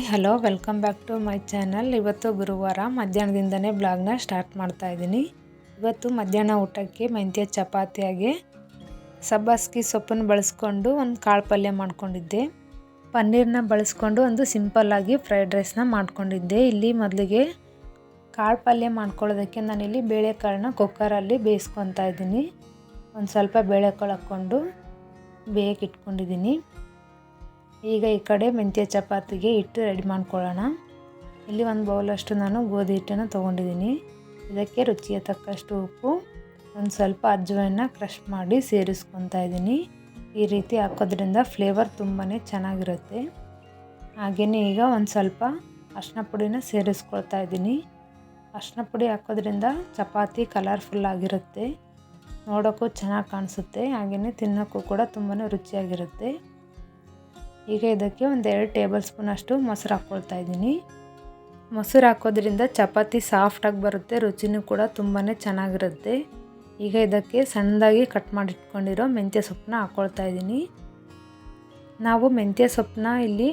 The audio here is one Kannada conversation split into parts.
Hi, hello, welcome back to my channel. ಇವತ್ತು ಗುರುವಾರ ಮಧ್ಯಾಹ್ನದಿಂದನೇ ಬ್ಲಾಗ್ನ ಸ್ಟಾರ್ಟ್ ಮಾಡ್ತಾ ಇದ್ದೀನಿ. ಇವತ್ತು ಮಧ್ಯಾಹ್ನ ಊಟಕ್ಕೆ ಮೆಂತ್ಯ ಚಪಾತಿಯಾಗಿ ಸಬ್ಬಾಸ್ಗಿ ಸೊಪ್ಪನ್ನು ಬಳಸ್ಕೊಂಡು ಒಂದು ಕಾಳು ಪಲ್ಯ ಮಾಡ್ಕೊಂಡಿದ್ದೆ. ಪನ್ನೀರನ್ನ ಬಳಸ್ಕೊಂಡು ಒಂದು ಸಿಂಪಲ್ಲಾಗಿ ಫ್ರೈಡ್ ರೈಸ್ನ ಮಾಡ್ಕೊಂಡಿದ್ದೆ. ಇಲ್ಲಿ ಮೊದಲಿಗೆ ಕಾಳು ಪಲ್ಯ ಮಾಡ್ಕೊಳ್ಳೋದಕ್ಕೆ ನಾನಿಲ್ಲಿ ಬೇಳೆಕಾಳನ್ನ ಕುಕ್ಕರಲ್ಲಿ ಬೇಯಿಸ್ಕೊತಾ ಇದ್ದೀನಿ. ಒಂದು ಸ್ವಲ್ಪ ಬೇಳೆಕಾಳು ಹಾಕ್ಕೊಂಡು ಬೇಯಕ್ಕೆ ಇಟ್ಕೊಂಡಿದ್ದೀನಿ. ಈಗ ಈ ಕಡೆ ಮೆಂತ್ಯ ಚಪಾತಿಗೆ ಹಿಟ್ಟು ರೆಡಿ ಮಾಡ್ಕೊಳ್ಳೋಣ. ಇಲ್ಲಿ ಒಂದು ಬೌಲಷ್ಟು ನಾನು ಗೋಧಿ ಹಿಟ್ಟನ್ನು ತೊಗೊಂಡಿದ್ದೀನಿ. ಇದಕ್ಕೆ ರುಚಿಗೆ ತಕ್ಕಷ್ಟು ಉಪ್ಪು, ಒಂದು ಸ್ವಲ್ಪ ಅಜ್ಜುವನ್ನು ಕ್ರಷ್ ಮಾಡಿ ಸೇರಿಸ್ಕೊತಾ ಇದ್ದೀನಿ. ಈ ರೀತಿ ಹಾಕೋದ್ರಿಂದ ಫ್ಲೇವರ್ ತುಂಬಾ ಚೆನ್ನಾಗಿರುತ್ತೆ. ಹಾಗೆಯೇ ಈಗ ಒಂದು ಸ್ವಲ್ಪ ಅರ್ಶಿನ ಪುಡಿನ ಸೇರಿಸ್ಕೊಳ್ತಾ ಇದ್ದೀನಿ. ಅರ್ಶಿನ ಪುಡಿ ಹಾಕೋದ್ರಿಂದ ಚಪಾತಿ ಕಲರ್ಫುಲ್ ಆಗಿರುತ್ತೆ. ನೋಡೋಕ್ಕೂ ಚೆನ್ನಾಗಿ ಕಾಣಿಸುತ್ತೆ. ಹಾಗೆಯೇ ತಿನ್ನೋಕ್ಕೂ ಕೂಡ ತುಂಬಾ ರುಚಿಯಾಗಿರುತ್ತೆ. ಈಗ ಇದಕ್ಕೆ ಒಂದು ಎರಡು ಟೇಬಲ್ ಸ್ಪೂನ್ ಅಷ್ಟು ಮೊಸರು ಹಾಕ್ಕೊಳ್ತಾ ಇದ್ದೀನಿ. ಮೊಸರು ಹಾಕೋದ್ರಿಂದ ಚಪಾತಿ ಸಾಫ್ಟಾಗಿ ಬರುತ್ತೆ, ರುಚಿನೂ ಕೂಡ ತುಂಬಾ ಚೆನ್ನಾಗಿರುತ್ತೆ. ಈಗ ಇದಕ್ಕೆ ಸಣ್ಣದಾಗಿ ಕಟ್ ಮಾಡಿಟ್ಕೊಂಡಿರೋ ಮೆಂತ್ಯ ಸೊಪ್ಪನ್ನ ಹಾಕ್ಕೊಳ್ತಾ ಇದ್ದೀನಿ. ನಾವು ಮೆಂತ್ಯ ಸೊಪ್ಪನ್ನ ಇಲ್ಲಿ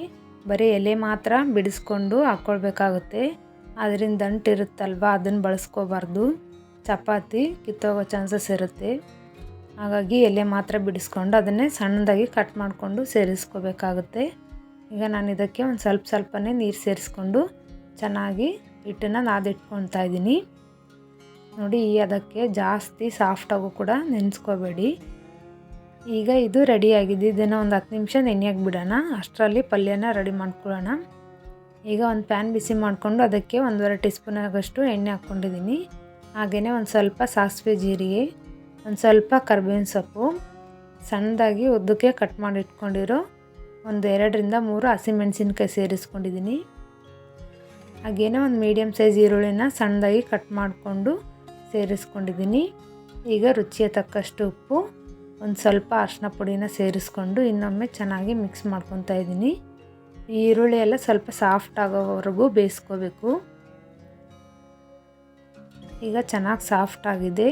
ಬರೀ ಎಲೆ ಮಾತ್ರ ಬಿಡಿಸ್ಕೊಂಡು ಹಾಕ್ಕೊಳ್ಬೇಕಾಗುತ್ತೆ ಅದರಿಂದ ದಂಟಿರುತ್ತಲ್ವ ಅದನ್ನು ಬಳಸ್ಕೋಬಾರ್ದು. ಚಪಾತಿ ಕಿತ್ತೋಗೋ ಚಾನ್ಸಸ್ ಇರುತ್ತೆ. ಹಾಗಾಗಿ ಎಲೆ ಮಾತ್ರ ಬಿಡಿಸ್ಕೊಂಡು ಅದನ್ನೇ ಸಣ್ಣದಾಗಿ ಕಟ್ ಮಾಡಿಕೊಂಡು ಸೇರಿಸ್ಕೋಬೇಕಾಗುತ್ತೆ. ಈಗ ನಾನು ಇದಕ್ಕೆ ಒಂದು ಸ್ವಲ್ಪ ಸ್ವಲ್ಪನೇ ನೀರು ಸೇರಿಸ್ಕೊಂಡು ಚೆನ್ನಾಗಿ ಹಿಟ್ಟನ್ನು ನಾದಿಟ್ಕೊತಾ ಇದ್ದೀನಿ. ನೋಡಿ ಅದಕ್ಕೆ ಜಾಸ್ತಿ ಸಾಫ್ಟಾಗೂ ಕೂಡ ನೆನೆಸ್ಕೋಬೇಡಿ. ಈಗ ಇದು ರೆಡಿಯಾಗಿದೆ ಇದನ್ನು ಒಂದು ಹತ್ತು ನಿಮಿಷ ನೆನೆಯಾಗಿ ಬಿಡೋಣ. ಅಷ್ಟರಲ್ಲಿ ಪಲ್ಯನ ರೆಡಿ ಮಾಡ್ಕೊಳ್ಳೋಣ. ಈಗ ಒಂದು ಪ್ಯಾನ್ ಬಿಸಿ ಮಾಡಿಕೊಂಡು ಅದಕ್ಕೆ ಒಂದೂವರೆ ಟೀ ಸ್ಪೂನ್ ಆಗಷ್ಟು ಎಣ್ಣೆ ಹಾಕ್ಕೊಂಡಿದ್ದೀನಿ. ಹಾಗೆಯೇ ಒಂದು ಸ್ವಲ್ಪ ಸಾಸಿವೆ ಜೀರಿಗೆ ಒಂದು ಸ್ವಲ್ಪ ಕರ್ಬೇವಿನ ಸೊಪ್ಪು, ಸಣ್ಣದಾಗಿ ಉದ್ದಕ್ಕೆ ಕಟ್ ಮಾಡಿ ಇಟ್ಕೊಂಡಿರೋ ಒಂದು ಎರಡರಿಂದ ಮೂರು ಹಸಿಮೆಣಸಿನ್ಕಾಯಿ ಸೇರಿಸ್ಕೊಂಡಿದ್ದೀನಿ ಹಾಗೇನೆ ಒಂದು ಮೀಡಿಯಮ್ ಸೈಜ್ ಈರುಳ್ಳಿನ ಸಣ್ಣದಾಗಿ ಕಟ್ ಮಾಡಿಕೊಂಡು ಸೇರಿಸ್ಕೊಂಡಿದ್ದೀನಿ ಈಗ ರುಚಿಯ ತಕ್ಕಷ್ಟು ಉಪ್ಪು, ಒಂದು ಸ್ವಲ್ಪ ಅರಿಶಿನ ಪುಡಿನ ಸೇರಿಸ್ಕೊಂಡು ಇನ್ನೊಮ್ಮೆ ಚೆನ್ನಾಗಿ ಮಿಕ್ಸ್ ಮಾಡ್ಕೊತಾ ಇದ್ದೀನಿ ಈ ಈರುಳ್ಳಿ ಎಲ್ಲ ಸ್ವಲ್ಪ ಸಾಫ್ಟ್ ಆಗೋವರೆಗೂ ಬೇಯಿಸ್ಕೋಬೇಕು. ಈಗ ಚೆನ್ನಾಗಿ ಸಾಫ್ಟ್ ಆಗಿದೆ.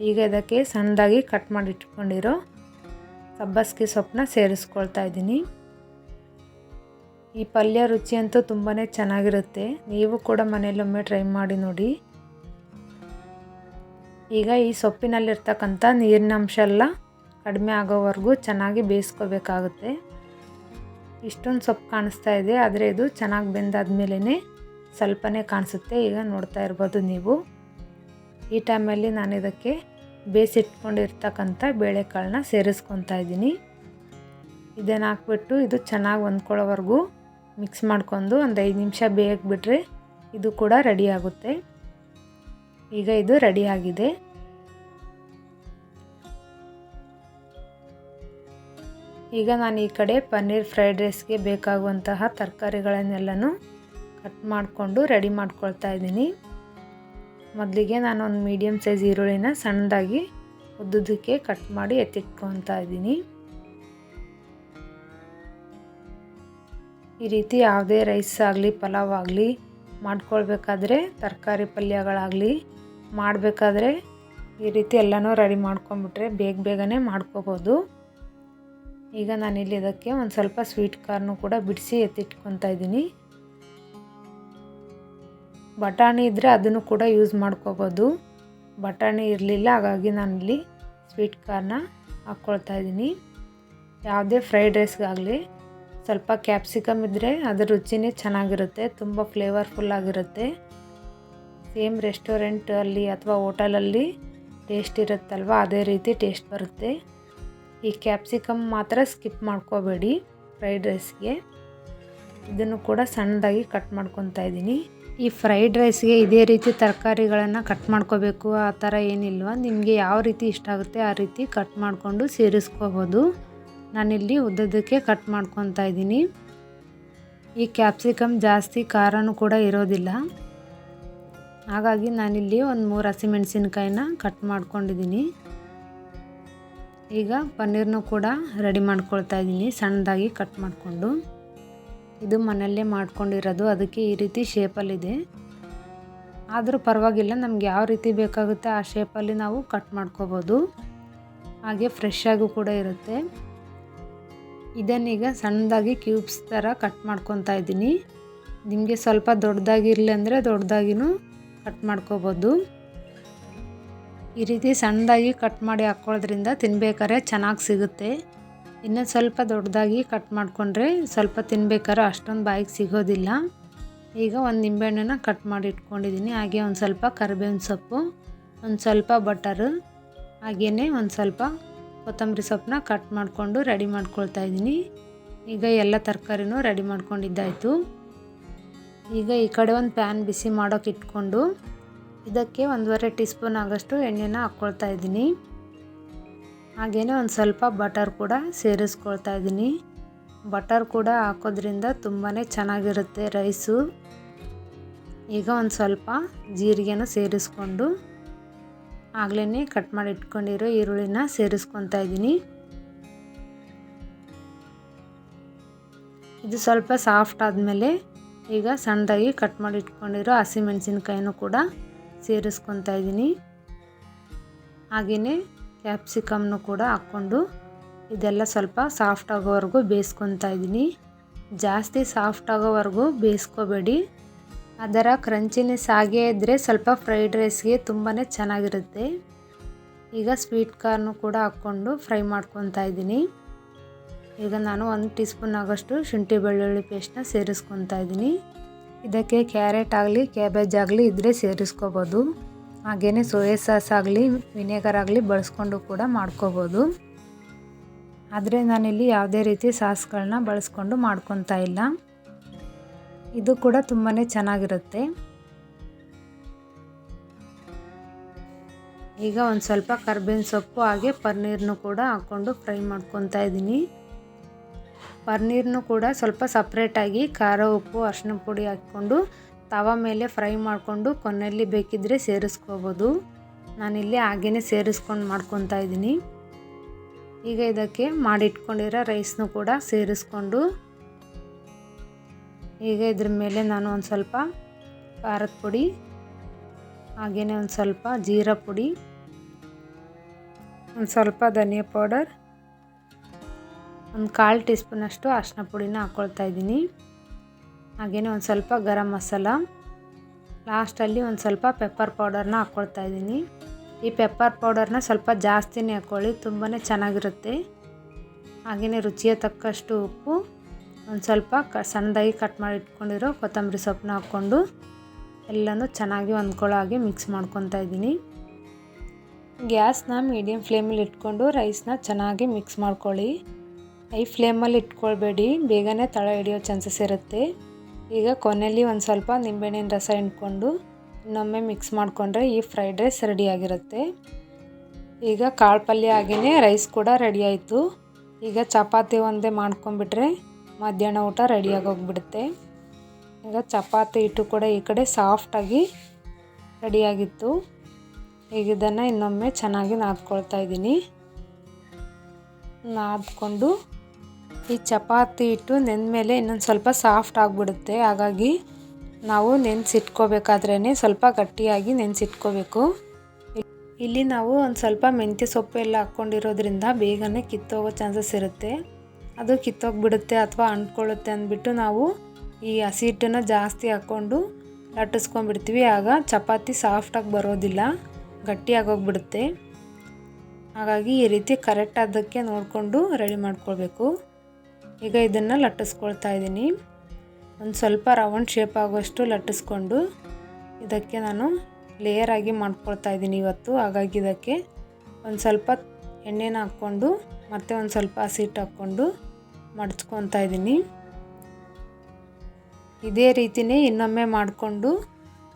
ಈಗ ಇದಕ್ಕೆ ಸಣ್ಣದಾಗಿ ಕಟ್ ಮಾಡಿ ಇಟ್ಕೊಂಡಿರೋ ಸಬ್ಬಸ್ಗೆ ಸೊಪ್ಪನ್ನ ಸೇರಿಸ್ಕೊಳ್ತಾ ಇದ್ದೀನಿ. ಈ ಪಲ್ಯ ರುಚಿ ಅಂತೂ ತುಂಬಾ ಚೆನ್ನಾಗಿರುತ್ತೆ. ನೀವು ಕೂಡ ಮನೆಯಲ್ಲೊಮ್ಮೆ ಟ್ರೈ ಮಾಡಿ ನೋಡಿ. ಈಗ ಈ ಸೊಪ್ಪಿನಲ್ಲಿರ್ತಕ್ಕಂಥ ನೀರಿನ ಅಂಶ ಎಲ್ಲ ಕಡಿಮೆ ಆಗೋವರೆಗೂ ಚೆನ್ನಾಗಿ ಬೇಯಿಸ್ಕೋಬೇಕಾಗುತ್ತೆ. ಇಷ್ಟೊಂದು ಸೊಪ್ಪು ಕಾಣಿಸ್ತಾ ಇದೆ, ಆದರೆ ಇದು ಚೆನ್ನಾಗಿ ಬೆಂದಾದ್ಮೇಲೆ ಸ್ವಲ್ಪನೇ ಕಾಣಿಸುತ್ತೆ. ಈಗ ನೋಡ್ತಾ ಇರ್ಬೋದು ನೀವು. ಈ ಟೈಮಲ್ಲಿ ನಾನು ಇದಕ್ಕೆ ಬೇಯಿಸಿಟ್ಕೊಂಡಿರ್ತಕ್ಕಂಥ ಬೇಳೆಕಾಳನ್ನ ಸೇರಿಸ್ಕೊತಾ ಇದ್ದೀನಿ. ಇದನ್ನು ಹಾಕ್ಬಿಟ್ಟು ಇದು ಚೆನ್ನಾಗಿ ಹೊಂದ್ಕೊಳ್ಳೋವರೆಗೂ ಮಿಕ್ಸ್ ಮಾಡ್ಕೊಂಡು ಒಂದು ಐದು ನಿಮಿಷ ಬೇಯಕ್ಕೆ ಬಿಟ್ಟರೆ ಇದು ಕೂಡ ರೆಡಿ ಆಗುತ್ತೆ. ಈಗ ಇದು ರೆಡಿ ಆಗಿದೆ. ಈಗ ನಾನು ಈ ಕಡೆ ಪನ್ನೀರ್ ಫ್ರೈಡ್ ರೈಸ್ಗೆ ಬೇಕಾಗುವಂತಹ ತರಕಾರಿಗಳನ್ನೆಲ್ಲನೂ ಕಟ್ ಮಾಡಿಕೊಂಡು ರೆಡಿ ಮಾಡ್ಕೊಳ್ತಾ ಇದ್ದೀನಿ. ಮೊದಲಿಗೆ ನಾನು ಒಂದು ಮೀಡಿಯಮ್ ಸೈಜ್ ಈರುಳ್ಳಿನ ಸಣ್ಣದಾಗಿ ಉದ್ದುದಕ್ಕೆ ಕಟ್ ಮಾಡಿ ಎತ್ತಿಟ್ಕೊತಾ ಇದ್ದೀನಿ. ಈ ರೀತಿ ಯಾವುದೇ ರೈಸ್ ಆಗಲಿ, ಪಲಾವ್ ಆಗಲಿ ಮಾಡ್ಕೊಳ್ಬೇಕಾದ್ರೆ ತರಕಾರಿ ಪಲ್ಯಗಳಾಗಲಿ ಮಾಡಬೇಕಾದ್ರೆ ಈ ರೀತಿ ಎಲ್ಲನೂ ರೆಡಿ ಮಾಡ್ಕೊಂಬಿಟ್ರೆ ಬೇಗ ಬೇಗನೆ ಮಾಡ್ಕೋಬೋದು. ಈಗ ನಾನಿಲ್ಲಿ ಇದಕ್ಕೆ ಒಂದು ಸ್ವಲ್ಪ ಸ್ವೀಟ್ ಕಾರ್ನು ಕೂಡ ಬಿಡಿಸಿ ಎತ್ತಿಟ್ಕೊತಾ ಇದ್ದೀನಿ. ಬಟಾಣಿ ಇದ್ದರೆ ಅದನ್ನು ಕೂಡ ಯೂಸ್ ಮಾಡ್ಕೋಬೋದು. ಬಟಾಣಿ ಇರಲಿಲ್ಲ, ಹಾಗಾಗಿ ನಾನಿಲ್ಲಿ ಸ್ವೀಟ್ ಕಾರ್ನ ಹಾಕ್ಕೊಳ್ತಾ ಇದ್ದೀನಿ. ಯಾವುದೇ ಫ್ರೈಡ್ ರೈಸ್ಗಾಗಲಿ ಸ್ವಲ್ಪ ಕ್ಯಾಪ್ಸಿಕಮ್ ಇದ್ದರೆ ಅದರ ರುಚಿನೇ ಚೆನ್ನಾಗಿರುತ್ತೆ, ತುಂಬ ಫ್ಲೇವರ್ಫುಲ್ ಆಗಿರುತ್ತೆ. ಸೇಮ್ ರೆಸ್ಟೋರೆಂಟಲ್ಲಿ ಅಥವಾ ಹೋಟೆಲಲ್ಲಿ ಟೇಸ್ಟ್ ಇರುತ್ತಲ್ವ, ಅದೇ ರೀತಿ ಟೇಸ್ಟ್ ಬರುತ್ತೆ. ಈ ಕ್ಯಾಪ್ಸಿಕಮ್ ಮಾತ್ರ ಸ್ಕಿಪ್ ಮಾಡ್ಕೋಬೇಡಿ ಫ್ರೈಡ್ ರೈಸ್ಗೆ ಇದನ್ನು ಕೂಡ ಸಣ್ಣದಾಗಿ ಕಟ್ ಮಾಡ್ಕೊತಾ ಇದ್ದೀನಿ. ಈ ಫ್ರೈಡ್ ರೈಸ್ಗೆ ಇದೇ ರೀತಿ ತರಕಾರಿಗಳನ್ನು ಕಟ್ ಮಾಡ್ಕೋಬೇಕು, ಆ ಥರ ಏನಿಲ್ವ? ನಿಮಗೆ ಯಾವ ರೀತಿ ಇಷ್ಟ ಆಗುತ್ತೆ ಆ ರೀತಿ ಕಟ್ ಮಾಡಿಕೊಂಡು ಸೇರಿಸ್ಕೋಬೋದು. ನಾನಿಲ್ಲಿ ಉದ್ದದಕ್ಕೆ ಕಟ್ ಮಾಡ್ಕೊತಾ ಇದ್ದೀನಿ. ಈ ಕ್ಯಾಪ್ಸಿಕಮ್ ಜಾಸ್ತಿ ಖಾರನೂ ಕೂಡ ಇರೋದಿಲ್ಲ. ಹಾಗಾಗಿ ನಾನಿಲ್ಲಿ ಒಂದು ಮೂರು ಹಸಿಮೆಣಸಿನ್ಕಾಯಿನ ಕಟ್ ಮಾಡ್ಕೊಂಡಿದ್ದೀನಿ. ಈಗ ಪನ್ನೀರ್ನೂ ಕೂಡ ರೆಡಿ ಮಾಡ್ಕೊಳ್ತಾ ಇದ್ದೀನಿ, ಸಣ್ಣದಾಗಿ ಕಟ್ ಮಾಡಿಕೊಂಡು. ಇದು ಮನೆಯಲ್ಲೇ ಮಾಡ್ಕೊಂಡಿರೋದು, ಅದಕ್ಕೆ ಈ ರೀತಿ ಶೇಪಲ್ಲಿದೆ ಆದರೂ ಪರವಾಗಿಲ್ಲ, ನಮ್ಗೆ ಯಾವ ರೀತಿ ಬೇಕಾಗುತ್ತೆ ಆ ಶೇಪಲ್ಲಿ ನಾವು ಕಟ್ ಮಾಡ್ಕೋಬೋದು. ಹಾಗೆ ಫ್ರೆಶ್ ಆಗು ಕೂಡ ಇರುತ್ತೆ. ಇದನ್ನೀಗ ಸಣ್ಣದಾಗಿ ಕ್ಯೂಬ್ಸ್ ಥರ ಕಟ್ ಮಾಡ್ಕೊತಾ ಇದ್ದೀನಿ. ನಿಮಗೆ ಸ್ವಲ್ಪ ದೊಡ್ಡದಾಗಿರಲಿ ಅಂದರೆ ದೊಡ್ಡದಾಗಿನೂ ಕಟ್ ಮಾಡ್ಕೋಬೋದು. ಈ ರೀತಿ ಸಣ್ಣದಾಗಿ ಕಟ್ ಮಾಡಿ ಹಾಕ್ಕೊಳ್ಳೋದ್ರಿಂದ ತಿನ್ಬೇಕಾದ್ರೆ ಚೆನ್ನಾಗಿ ಸಿಗುತ್ತೆ. ಇನ್ನು ಸ್ವಲ್ಪ ದೊಡ್ಡದಾಗಿ ಕಟ್ ಮಾಡಿಕೊಂಡ್ರೆ ಸ್ವಲ್ಪ ತಿನ್ಬೇಕಾದ್ರೆ ಅಷ್ಟೊಂದು ಬಾಯಿಗೆ ಸಿಗೋದಿಲ್ಲ. ಈಗ ಒಂದು ನಿಂಬೆಹಣ್ಣನ್ನು ಕಟ್ ಮಾಡಿ ಇಟ್ಕೊಂಡಿದ್ದೀನಿ ಹಾಗೆ ಒಂದು ಸ್ವಲ್ಪ ಕರಿಬೇವಿನ ಸೊಪ್ಪು, ಒಂದು ಸ್ವಲ್ಪ ಬಟರು ಹಾಗೆಯೇ ಒಂದು ಸ್ವಲ್ಪ ಕೊತ್ತಂಬರಿ ಸೊಪ್ಪನ್ನ ಕಟ್ ಮಾಡಿಕೊಂಡು ರೆಡಿ ಮಾಡ್ಕೊಳ್ತಾ ಇದ್ದೀನಿ ಈಗ ಎಲ್ಲ ತರಕಾರಿನೂ ರೆಡಿ ಮಾಡ್ಕೊಂಡಿದ್ದಾಯಿತು. ಈಗ ಈ ಕಡೆ ಒಂದು ಪ್ಯಾನ್ ಬಿಸಿ ಮಾಡೋಕೆ ಇಟ್ಕೊಂಡು ಇದಕ್ಕೆ ಒಂದೂವರೆ ಟೀ ಸ್ಪೂನ್ ಆಗೋಷ್ಟು ಎಣ್ಣೆನ ಹಾಕ್ಕೊಳ್ತಾ ಇದ್ದೀನಿ ಹಾಗೆಯೇ ಒಂದು ಸ್ವಲ್ಪ ಬಟರ್ ಕೂಡ ಸೇರಿಸ್ಕೊಳ್ತಾ ಇದ್ದೀನಿ. ಬಟರ್ ಕೂಡ ಹಾಕೋದ್ರಿಂದ ತುಂಬಾ ಚೆನ್ನಾಗಿರುತ್ತೆ ರೈಸು ಈಗ ಒಂದು ಸ್ವಲ್ಪ ಜೀರಿಗೆನ ಸೇರಿಸ್ಕೊಂಡು ಆಗಲೇ ಕಟ್ ಮಾಡಿ ಇಟ್ಕೊಂಡಿರೋ ಈರುಳ್ಳಿನ ಸೇರಿಸ್ಕೊತಾ ಇದ್ದೀನಿ. ಇದು ಸ್ವಲ್ಪ ಸಾಫ್ಟ್ ಆದಮೇಲೆ ಈಗ ಸಣ್ಣದಾಗಿ ಕಟ್ ಮಾಡಿ ಇಟ್ಕೊಂಡಿರೋ ಹಸಿಮೆಣಸಿನ್ಕಾಯಿನೂ ಕೂಡ ಸೇರಿಸ್ಕೊತಾ ಇದ್ದೀನಿ. ಹಾಗೆಯೇ ಕ್ಯಾಪ್ಸಿಕಮ್ನು ಕೂಡ ಹಾಕ್ಕೊಂಡು ಇದೆಲ್ಲ ಸ್ವಲ್ಪ ಸಾಫ್ಟ್ ಆಗೋವರೆಗೂ ಬೇಯಿಸ್ಕೊತಾ ಇದ್ದೀನಿ. ಜಾಸ್ತಿ ಸಾಫ್ಟ್ ಆಗೋವರೆಗೂ ಬೇಯಿಸ್ಕೋಬೇಡಿ. ಅದರ ಕ್ರಂಚಿನೆಸ್ ಹಾಗೇ ಇದ್ದರೆ ಸ್ವಲ್ಪ ಫ್ರೈಡ್ ರೈಸ್ಗೆ ತುಂಬಾ ಚೆನ್ನಾಗಿರುತ್ತೆ. ಈಗ ಸ್ವೀಟ್ ಕಾರ್ನು ಕೂಡ ಹಾಕ್ಕೊಂಡು ಫ್ರೈ ಮಾಡ್ಕೊತಾ ಇದ್ದೀನಿ. ಈಗ ನಾನು ಒಂದು ಟೀ ಸ್ಪೂನ್ ಆಗೋಷ್ಟು ಶುಂಠಿ ಬೆಳ್ಳುಳ್ಳಿ ಪೇಸ್ಟ್ನ ಸೇರಿಸ್ಕೊತಾ ಇದ್ದೀನಿ. ಇದಕ್ಕೆ ಕ್ಯಾರೆಟ್ ಆಗಲಿ, ಕ್ಯಾಬೇಜ್ ಆಗಲಿ ಇದ್ದರೆ ಸೇರಿಸ್ಕೋಬೋದು. ಹಾಗೆಯೇ ಸೋಯಾ ಸಾಸ್ ಆಗಲಿ, ವಿನೆಗರ್ ಆಗಲಿ ಬಳಸ್ಕೊಂಡು ಕೂಡ ಮಾಡ್ಕೋಬೋದು. ಆದರೆ ನಾನಿಲ್ಲಿ ಯಾವುದೇ ರೀತಿ ಸಾಸ್ಗಳನ್ನ ಬಳಸ್ಕೊಂಡು ಮಾಡ್ಕೊತಾ ಇಲ್ಲ. ಇದು ಕೂಡ ತುಂಬಾ ಚೆನ್ನಾಗಿರುತ್ತೆ. ಈಗ ಒಂದು ಸ್ವಲ್ಪ ಕರ್ಬೇವಿನ ಸೊಪ್ಪು ಹಾಗೆ ಪನ್ನೀರ್ನು ಕೂಡ ಹಾಕ್ಕೊಂಡು ಫ್ರೈ ಮಾಡ್ಕೊತಾ ಇದ್ದೀನಿ. ಪನ್ನೀರ್ನು ಕೂಡ ಸ್ವಲ್ಪ ಸಪ್ರೇಟಾಗಿ ಖಾರ, ಉಪ್ಪು ಅರಿಶಿನ ಪುಡಿ ಹಾಕ್ಕೊಂಡು ತವ ಮೇಲೆ ಫ್ರೈ ಮಾಡಿಕೊಂಡು ಕೊನೆಯಲ್ಲಿ ಬೇಕಿದ್ದರೆ ಸೇರಿಸ್ಕೋಬೋದು. ನಾನಿಲ್ಲಿ ಹಾಗೇ ಸೇರಿಸ್ಕೊಂಡು ಮಾಡ್ಕೊತಾ ಇದ್ದೀನಿ. ಈಗ ಇದಕ್ಕೆ ಮಾಡಿಟ್ಕೊಂಡಿರೋ ರೈಸ್ನೂ ಕೂಡ ಸೇರಿಸ್ಕೊಂಡು, ಈಗ ಇದ್ರ ಮೇಲೆ ನಾನು ಒಂದು ಸ್ವಲ್ಪ ಖಾರದ ಪುಡಿ ಹಾಗೆಯೇ ಒಂದು ಸ್ವಲ್ಪ ಜೀರಾ ಪುಡಿ, ಒಂದು ಸ್ವಲ್ಪ ಧನಿಯಾ ಪೌಡರ್, ಒಂದು ಕಾಲು ಟೀ ಸ್ಪೂನಷ್ಟು ಅರಿಶಿನ ಪುಡಿನ ಹಾಕ್ಕೊಳ್ತಾ ಇದ್ದೀನಿ. ಹಾಗೆಯೇ ಒಂದು ಸ್ವಲ್ಪ ಗರಂ ಮಸಾಲ. ಲಾಸ್ಟಲ್ಲಿ ಒಂದು ಸ್ವಲ್ಪ ಪೆಪ್ಪರ್ ಪೌಡರ್ನ ಹಾಕ್ಕೊಳ್ತಾ ಇದ್ದೀನಿ. ಈ ಪೆಪ್ಪರ್ ಪೌಡರ್ನ ಸ್ವಲ್ಪ ಜಾಸ್ತಿನೇ ಹಾಕ್ಕೊಳ್ಳಿ ತುಂಬಾ ಚೆನ್ನಾಗಿರುತ್ತೆ. ಹಾಗೆಯೇ ರುಚಿಯ ತಕ್ಕಷ್ಟು ಉಪ್ಪು, ಒಂದು ಸ್ವಲ್ಪ ಕ, ಸಣ್ಣದಾಗಿ ಕಟ್ ಮಾಡಿ ಇಟ್ಕೊಂಡಿರೋ ಕೊತ್ತಂಬರಿ ಸೊಪ್ಪನ್ನ ಹಾಕ್ಕೊಂಡು ಎಲ್ಲನೂ ಚೆನ್ನಾಗಿ ಹೊಂದ್ಕೊಳ್ಳೋ ಹಾಗೆ ಮಿಕ್ಸ್ ಮಾಡ್ಕೊತಾ ಇದ್ದೀನಿ. ಗ್ಯಾಸ್ನ ಮೀಡಿಯಮ್ ಫ್ಲೇಮಲ್ಲಿ ಇಟ್ಕೊಂಡು ರೈಸ್ನ ಚೆನ್ನಾಗಿ ಮಿಕ್ಸ್ ಮಾಡ್ಕೊಳ್ಳಿ. ಹೈ ಫ್ಲೇಮಲ್ಲಿ ಇಟ್ಕೊಳ್ಬೇಡಿ, ಬೇಗನೆ ತಳ ಹಿಡಿಯೋ ಚಾನ್ಸಸ್ ಇರುತ್ತೆ. ಈಗ ಕೊನೆಯಲ್ಲಿ ಒಂದು ಸ್ವಲ್ಪ ನಿಂಬೆಹಣ್ಣಿನ ರಸ ಹಿಂಡ್ಕೊಂಡು ಇನ್ನೊಮ್ಮೆ ಮಿಕ್ಸ್ ಮಾಡಿಕೊಂಡ್ರೆ ಈ ಫ್ರೈಡ್ ರೈಸ್ ರೆಡಿಯಾಗಿರುತ್ತೆ ಈಗ ಕಾಳು ಪಲ್ಯ ಹಾಗೆಯೇ ರೈಸ್ ಕೂಡ ರೆಡಿ ಆಯಿತು. ಈಗ ಚಪಾತಿ ಒಂದೇ ಮಾಡ್ಕೊಂಬಿಟ್ರೆ ಮಧ್ಯಾಹ್ನ ಊಟ ರೆಡಿಯಾಗಿ ಹೋಗ್ಬಿಡುತ್ತೆ ಈಗ ಚಪಾತಿ ಹಿಟ್ಟು ಕೂಡ ಈ ಕಡೆ ಸಾಫ್ಟಾಗಿ ರೆಡಿಯಾಗಿತ್ತು ಈಗ ಇದನ್ನು ಇನ್ನೊಮ್ಮೆ ಚೆನ್ನಾಗಿ ನಾದ್ಕೊಳ್ತಾ ಇದ್ದೀನಿ. ನಾದ್ಕೊಂಡು ಈ ಚಪಾತಿ ಹಿಟ್ಟು ನೆಂದಮೇಲೆ ಇನ್ನೊಂದು ಸ್ವಲ್ಪ ಸಾಫ್ಟ್ ಆಗಿಬಿಡುತ್ತೆ. ಹಾಗಾಗಿ ನಾವು ನೆನೆಸಿಟ್ಕೋಬೇಕಾದ್ರೇ ಸ್ವಲ್ಪ ಗಟ್ಟಿಯಾಗಿ ನೆನೆಸಿಟ್ಕೋಬೇಕು. ಇಲ್ಲಿ ನಾವು ಒಂದು ಸ್ವಲ್ಪ ಮೆಂತ್ಯ ಸೊಪ್ಪು ಎಲ್ಲ ಹಾಕ್ಕೊಂಡಿರೋದ್ರಿಂದ ಬೇಗನೆ ಕಿತ್ತೋಗೋ ಚಾನ್ಸಸ್ ಇರುತ್ತೆ. ಅದು ಕಿತ್ತೋಗ್ಬಿಡುತ್ತೆ ಅಥವಾ ಅಂಟ್ಕೊಳ್ಳುತ್ತೆ ಅಂದ್ಬಿಟ್ಟು ನಾವು ಈ ಹಸಿ ಹಿಟ್ಟನ್ನು ಜಾಸ್ತಿ ಹಾಕ್ಕೊಂಡು ಲಟ್ಟಿಸ್ಕೊಂಡ್ಬಿಡ್ತೀವಿ. ಆಗ ಚಪಾತಿ ಸಾಫ್ಟಾಗಿ ಬರೋದಿಲ್ಲ, ಗಟ್ಟಿಯಾಗೋಗ್ಬಿಡುತ್ತೆ. ಹಾಗಾಗಿ ಈ ರೀತಿ ಕರೆಕ್ಟ್ ಅದಕ್ಕೆ ನೋಡಿಕೊಂಡು ರೆಡಿ ಮಾಡ್ಕೊಳ್ಬೇಕು. ಈಗ ಇದನ್ನು ಲಟ್ಟಿಸ್ಕೊಳ್ತಾ ಇದ್ದೀನಿ. ಒಂದು ಸ್ವಲ್ಪ ರೌಂಡ್ ಶೇಪ್ ಆಗುವಷ್ಟು ಲಟ್ಟಿಸ್ಕೊಂಡು ಇದಕ್ಕೆ ನಾನು ಲೇಯರಾಗಿ ಮಾಡ್ಕೊಳ್ತಾ ಇದ್ದೀನಿ ಇವತ್ತು. ಹಾಗಾಗಿ ಇದಕ್ಕೆ ಒಂದು ಸ್ವಲ್ಪ ಎಣ್ಣೆನ ಹಾಕ್ಕೊಂಡು ಮತ್ತು ಒಂದು ಸ್ವಲ್ಪ ಹಸಿಟ್ಟು ಹಾಕ್ಕೊಂಡು ಮಡ್ಚ್ಕೊತಾ ಇದ್ದೀನಿ. ಇದೇ ರೀತಿಯೇ ಇನ್ನೊಮ್ಮೆ ಮಾಡಿಕೊಂಡು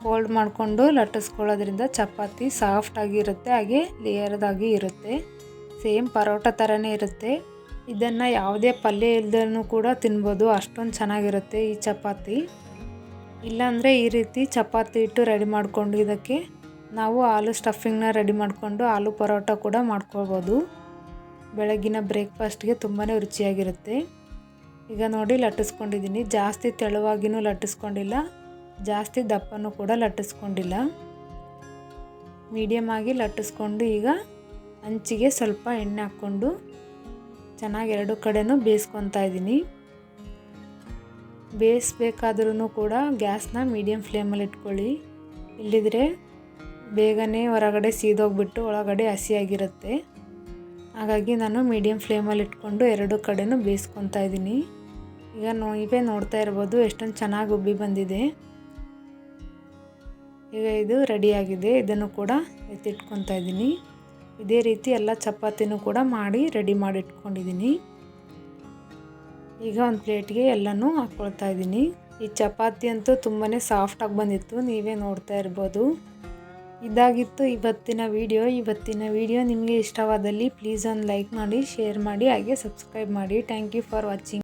ಫೋಲ್ಡ್ ಮಾಡಿಕೊಂಡು ಲಟ್ಟಿಸ್ಕೊಳ್ಳೋದ್ರಿಂದ ಚಪಾತಿ ಸಾಫ್ಟಾಗಿರುತ್ತೆ ಹಾಗೆ ಲೇಯರ್ದಾಗಿ ಇರುತ್ತೆ. ಸೇಮ್ ಪರೋಟ ಥರನೇ ಇರುತ್ತೆ. ಇದನ್ನು ಯಾವುದೇ ಪಲ್ಯ ಇಲ್ದೂ ಕೂಡ ತಿನ್ಬೋದು. ಅಷ್ಟೊಂದು ಚೆನ್ನಾಗಿರುತ್ತೆ ಈ ಚಪಾತಿ. ಇಲ್ಲಾಂದರೆ ಈ ರೀತಿ ಚಪಾತಿ ಇಟ್ಟು ರೆಡಿ ಮಾಡಿಕೊಂಡು ಇದಕ್ಕೆ ನಾವು ಆಲೂ ಸ್ಟಫಿಂಗ್ನ ರೆಡಿ ಮಾಡಿಕೊಂಡು ಆಲೂ ಪರೋಟ ಕೂಡ ಮಾಡ್ಕೊಳ್ಬೋದು. ಬೆಳಗಿನ ಬ್ರೇಕ್ಫಾಸ್ಟ್ಗೆ ತುಂಬಾ ರುಚಿಯಾಗಿರುತ್ತೆ. ಈಗ ನೋಡಿ ಲಟ್ಟಿಸ್ಕೊಂಡಿದ್ದೀನಿ ಜಾಸ್ತಿ ತೆಳುವಾಗಿನೂ ಲಟ್ಟಿಸ್ಕೊಂಡಿಲ್ಲ. ಜಾಸ್ತಿ ದಪ್ಪನೂ ಕೂಡ ಲಟ್ಟಿಸ್ಕೊಂಡಿಲ್ಲ. ಮೀಡಿಯಮ್ ಆಗಿ ಲಟ್ಟಿಸ್ಕೊಂಡು ಈಗ ಹಂಚಿಗೆ ಸ್ವಲ್ಪ ಎಣ್ಣೆ ಹಾಕ್ಕೊಂಡು ಚೆನ್ನಾಗಿ ಎರಡು ಕಡೆನೂ ಬೇಯಿಸ್ಕೊತಾ ಇದ್ದೀನಿ. ಬೇಯಿಸ್ಬೇಕಾದ್ರೂ ಕೂಡ ಗ್ಯಾಸ್ನ ಮೀಡಿಯಮ್ ಫ್ಲೇಮಲ್ಲಿ ಇಟ್ಕೊಳ್ಳಿ. ಇಲ್ಲಿದ್ರೆ ಬೇಗನೆ ಹೊರಗಡೆ ಸೀದೋಗ್ಬಿಟ್ಟು ಒಳಗಡೆ ಹಸಿಯಾಗಿರುತ್ತೆ. ಹಾಗಾಗಿ ನಾನು ಮೀಡಿಯಮ್ ಫ್ಲೇಮಲ್ಲಿ ಇಟ್ಕೊಂಡು ಎರಡು ಕಡೆನೂ ಬೇಯಿಸ್ಕೊತಾ ಇದ್ದೀನಿ. ಈಗ ನೀವೇ ನೋಡ್ತಾ ಇರ್ಬೋದು, ಎಷ್ಟೊಂದು ಚೆನ್ನಾಗಿ ಉಬ್ಬಿ ಬಂದಿದೆ. ಈಗ ಇದು ರೆಡಿಯಾಗಿದೆ, ಇದನ್ನು ಕೂಡ ಎತ್ತಿಟ್ಕೊತಾ ಇದ್ದೀನಿ. ಇದೇ ರೀತಿ ಎಲ್ಲ ಚಪಾತಿನೂ ಕೂಡ ಮಾಡಿ ರೆಡಿ ಮಾಡಿ ಇಟ್ಕೊಂಡಿದ್ದೀನಿ. ಈಗ ಒಂದು ಪ್ಲೇಟ್ಗೆ ಎಲ್ಲನೂ ಹಾಕ್ಕೊಳ್ತಾ ಇದ್ದೀನಿ. ಈ ಚಪಾತಿ ಅಂತೂ ತುಂಬಾ ಸಾಫ್ಟಾಗಿ ಬಂದಿತ್ತು, ನೀವೇ ನೋಡ್ತಾ ಇರ್ಬೋದು. ಇದಾಗಿತ್ತು ಇವತ್ತಿನ ವಿಡಿಯೋ. ಇವತ್ತಿನ ವಿಡಿಯೋ ನಿಮಗೆ ಇಷ್ಟವಾದಲ್ಲಿ ಪ್ಲೀಸ್ ಒಂದು ಲೈಕ್ ಮಾಡಿ, ಶೇರ್ ಮಾಡಿ, ಹಾಗೆ ಸಬ್ಸ್ಕ್ರೈಬ್ ಮಾಡಿ. Thank you for watching.